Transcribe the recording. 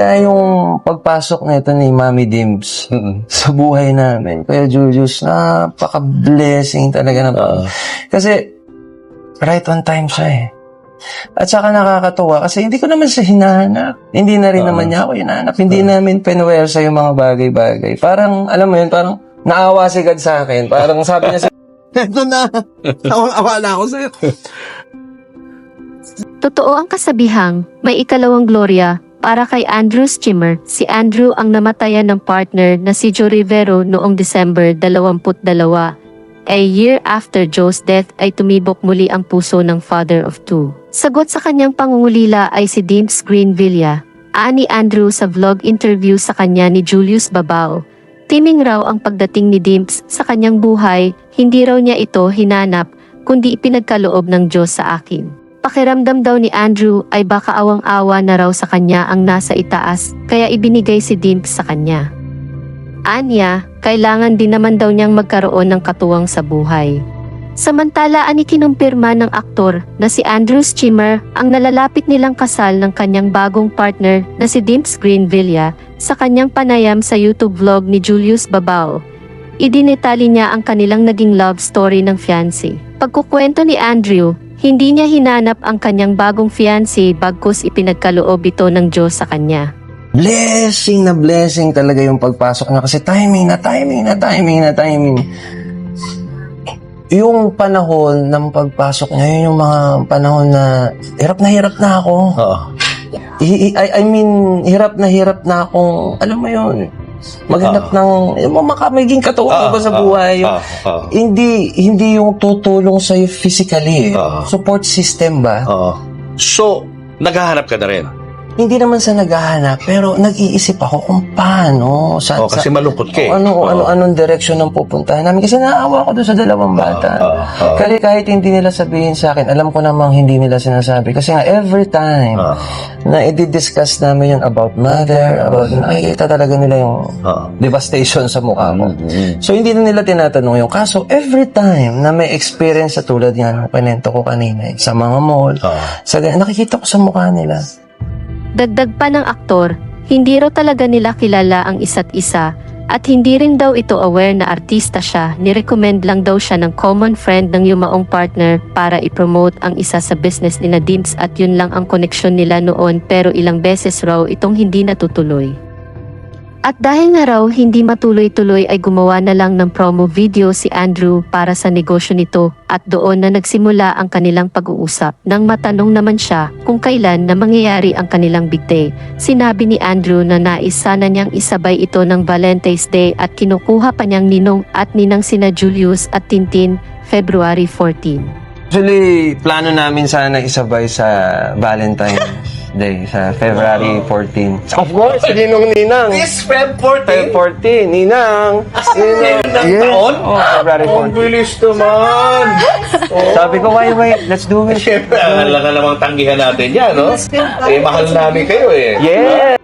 Kaya yung pagpasok nito ni Mami Dims sa buhay namin, Kuya Julius, napaka-blessing talaga na Oo. Kasi, right on time siya eh. At saka nakakatuwa kasi hindi ko naman siya hinahanap. Hindi na rin Oo. naman niya ako hinahanap. Hindi namin pinuwersa yung mga bagay-bagay. Parang, alam mo yun, parang naawa si God sa akin. Parang sabi niya sa Ito na. Awang-awa na ako sa'yo. Totoo ang kasabihang, may ikalawang gloria, para kay Andrew Schimmer, si Andrew ang namatayan ng partner na si Joe Rivero noong December 22. A year after Joe's death ay tumibok muli ang puso ng father of two. Sagot sa kanyang pangungulila ay si Dims Greenvilla. Ani Andrew sa vlog interview sa kanya ni Julius Babao. Timing raw ang pagdating ni Dimps sa kanyang buhay, hindi raw niya ito hinanap, kundi ipinagkaloob ng Diyos sa akin. Pakiramdam daw ni Andrew ay baka awang-awa na raw sa kanya ang nasa itaas, kaya ibinigay si Dimps sa kanya. Anya, kailangan din naman daw niyang magkaroon ng katuwang sa buhay. Samantala ani kinumpirma ng aktor na si Andrew Schimmer ang nalalapit nilang kasal ng kanyang bagong partner na si Dimps Greenvilla sa kanyang panayam sa YouTube vlog ni Julius Babao. Idinetali niya ang kanilang naging love story ng fiancé. Pagkukwento ni Andrew, hindi niya hinanap ang kanyang bagong fiancé bagkus ipinagkaloob ito ng Diyos sa kanya. blessing na blessing talaga yung pagpasok niya. Kasi timing na timing na timing na timing. Yung panahon ng pagpasok niya, yun yung mga panahon na hirap na hirap na ako. Oo. I, I, I mean, hirap na hirap na akong, alam mo yun, maghanap ng, yung mga maka- magiging katuwang ba sa buhay. Yung- Oo. Oo. hindi hindi yung tutulong sa physically. eh. Oo. Support system ba? Oo. So, naghahanap ka na rin. Hindi naman sa naghahanap, pero nag-iisip ako kung paano sa, Oh, kasi sa malungkot ka eh. ano, Oo. ano, anong direction ng pupuntahan namin. Kasi naawa ko doon sa dalawang bata. Oo, oo. Kaya kahit hindi nila sabihin sa akin, alam ko namang hindi nila sinasabi. Kasi nga, every time Oo. na i-discuss namin yun about mother, about, nakikita talaga nila yung Oo. devastation sa mukha mo. Mm-hmm. So, hindi na nila tinatanong yung kaso. Every time na may experience sa tulad yan, panento ko kanina, eh, sa mga mall, Oo. sa, nakikita ko sa mukha nila. Dagdag pa ng aktor, hindi raw talaga nila kilala ang isa't isa at hindi rin daw ito aware na artista siya, nirecommend lang daw siya ng common friend ng yumaong partner para i-promote ang isa sa business ni Dims at yun lang ang koneksyon nila noon pero ilang beses raw itong hindi natutuloy. At dahil nga raw hindi matuloy-tuloy ay gumawa na lang ng promo video si Andrew para sa negosyo nito at doon na nagsimula ang kanilang pag-uusap. Nang matanong naman siya kung kailan na mangyayari ang kanilang big day, sinabi ni Andrew na nais sana niyang isabay ito ng Valentine's Day at kinukuha pa niyang ninong at ninang sina Julius at Tintin February 14. Actually, plano namin sana isabay sa Valentine's Day, sa February 14. Of course, Ninong Ninang. This Feb Feb 14, Ninang. Ngayon ng taon? Oh, February Ang 14. bilis naman. Sabi ko, wait, wait, let's do it. Siyempre, ang lang namang tanggihan natin yan, no? Eh, mahal namin kayo eh. Yeah!